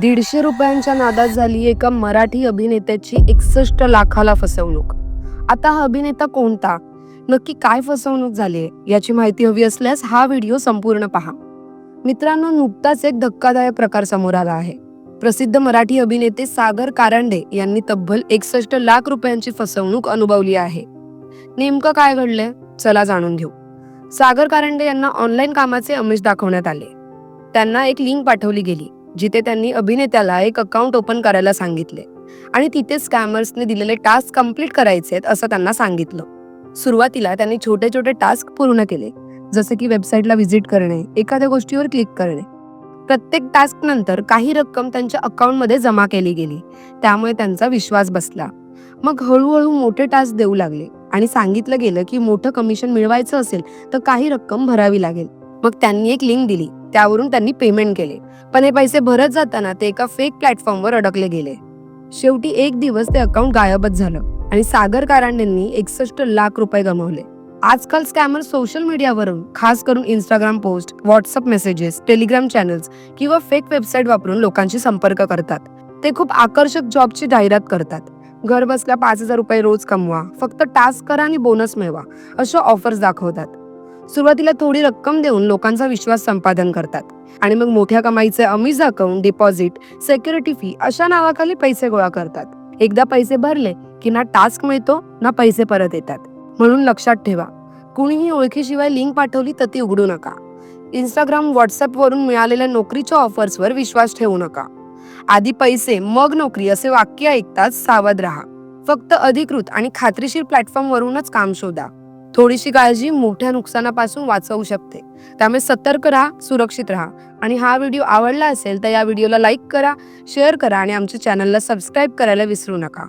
दीडशे रुपयांच्या नादात झाली एका मराठी अभिनेत्याची एकसष्ट लाखाला फसवणूक. आता हा अभिनेता कोणता? नक्की काय फसवणूक झाली याची माहिती हवी असल्यास हा व्हिडिओ संपूर्ण पहा. मित्रांनो नुकताच एक धक्कादायक प्रकार समोर आला आहे. प्रसिद्ध मराठी अभिनेते सागर कारंडे यांनी तब्बल एकसष्ट लाख रुपयांची फसवणूक अनुभवली आहे. नेमकं काय घडलंय? चला जाणून घेऊ. सागर कारंडे यांना ऑनलाईन कामाचे अमिष दाखवण्यात आले. त्यांना एक लिंक पाठवली गेली. जिथे त्यांनी अभिनेत्याला एक अकाउंट ओपन करायला सांगितले. आणि तिथे स्कॅमर्सने दिलेले टास्क कंप्लीट करायचे आहेत असं त्यांना सांगितलं. सुरुवातीला त्यांनी छोटे छोटे टास्क पूर्ण केले. जसे की वेबसाईटला व्हिजिट करणे एखाद्या गोष्टीवर क्लिक करणे. प्रत्येक टास्क नंतर काही रक्कम त्यांच्या अकाउंटमध्ये जमा केली गेली. त्यामुळे त्यांचा विश्वास बसला. मग हळूहळू मोठे टास्क देऊ लागले. आणि सांगितलं गेलं की मोठं कमिशन मिळवायचं असेल तर काही रक्कम भरावी लागेल. मग त्यांनी एक लिंक दिली. त्यावरून त्यांनी पेमेंट केले. पण हे पैसे भरत जाताना ते एका फेक प्लॅटफॉर्मवर अडकले गेले. शेवटी एक दिवस ते अकाउंट गायबच झालं आणि सागर कारंडेंनी एकसष्ट लाख रुपये गमावले. आजकाल स्कॅमर सोशल मीडियावरून खास करून Instagram post WhatsApp messages Telegram channels किंवा फेक वेबसाईट वापरून लोकांशी संपर्क करतात. ते खूप आकर्षक जॉबची जाहिरात करतात. घर बसल्या पाच हजार रुपये रोज कमवा फक्त टास्क करा आणि बोनस मिळवा अशा ऑफर्स दाखवतात. सुरुवातीला थोडी रक्कम देऊन लोकांचा विश्वास संपादन करतात. आणि मग मोठ्या कमाईचे अमीज अकाउंट डिपॉझिट सेक्युरिटी फी अशा नावाखाली पैसे गोळा करतात. एकदा पैसे भरले की ना टास्क मिळतो ना पैसे परत येतात. म्हणून लक्षात ठेवा कुणीही ओळखीशिवाय लिंक पाठवली तर ती उघडू नका. इंस्टाग्राम व्हॉट्सअपवरून मिळालेल्या नोकरीच्या ऑफर्सवर विश्वास ठेवू नका. आधी पैसे मग नोकरी असे वाक्य ऐकताच सावध राहा. फक्त अधिकृत आणि खात्रीशीर प्लॅटफॉर्मवरूनच काम शोधा. थोडीशी काळजी मोठ्या नुकसानापासून वाचवू शकते. त्यामुळे सतर्क राहा सुरक्षित राहा. आणि हा व्हिडिओ आवडला असेल तर या व्हिडिओला लाईक करा शेअर करा आणि आमच्या चॅनलला सबस्क्राईब करायला विसरू नका.